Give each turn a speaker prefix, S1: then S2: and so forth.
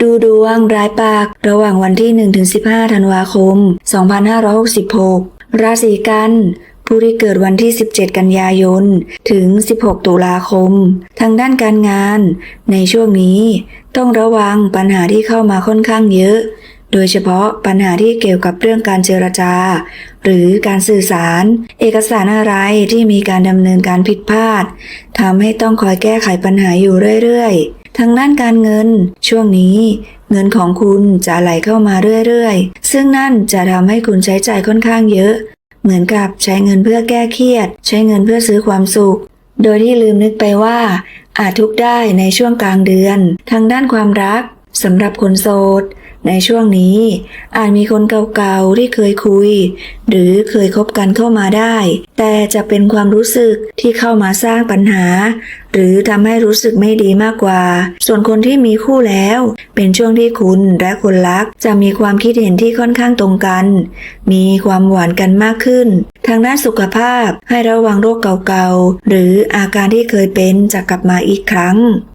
S1: ดูดวงรายปาก ระหว่างวันที่ 1-15 ธันวาคม 2566 ราศีกันผู้ที่เกิดวันที่ 17 กันยายน ถึง 16 ตุลาคม ทางด้านการงาน ในช่วงนี้ต้องระวังปัญหาที่เข้ามาค่อนข้างเยอะ โดยเฉพาะปัญหาที่เกี่ยวกับเรื่องการเจรจา หรือการสื่อสาร เอกสารอะไรที่มีการดำเนินการผิดพลาดทำให้ต้องคอยแก้ไขปัญหาอยู่เรื่อยๆ ทางด้านการเงิน ช่วงนี้เงินของคุณจะไหลเข้ามาเรื่อยๆ ซึ่งนั่นจะทำให้คุณใช้จ่ายค่อนข้างเยอะ เหมือนกับใช้เงินเพื่อแก้เครียด ใช้เงินเพื่อซื้อความสุข โดยที่ลืมนึกไปว่า อาจทุกได้ในช่วงกลางเดือน ทางด้านความรักสำหรับคนโสด ในช่วงนี้อาจมีคนเก่าๆที่เคยคุย หรือเคยคบกันเข้ามาได้ แต่จะเป็นความรู้สึกที่เข้ามาสร้างปัญหา หรือทำให้รู้สึกไม่ดีมากกว่า ส่วนคนที่มีคู่แล้ว เป็นช่วงที่คุณและคนรัก จะมีความคิดเห็นที่ค่อนข้างตรงกัน มีความหวานกันมากขึ้น ทางด้านสุขภาพให้ระวังโรคเก่าๆหรืออาการที่เคยเป็นจะกลับมาอีกครั้ง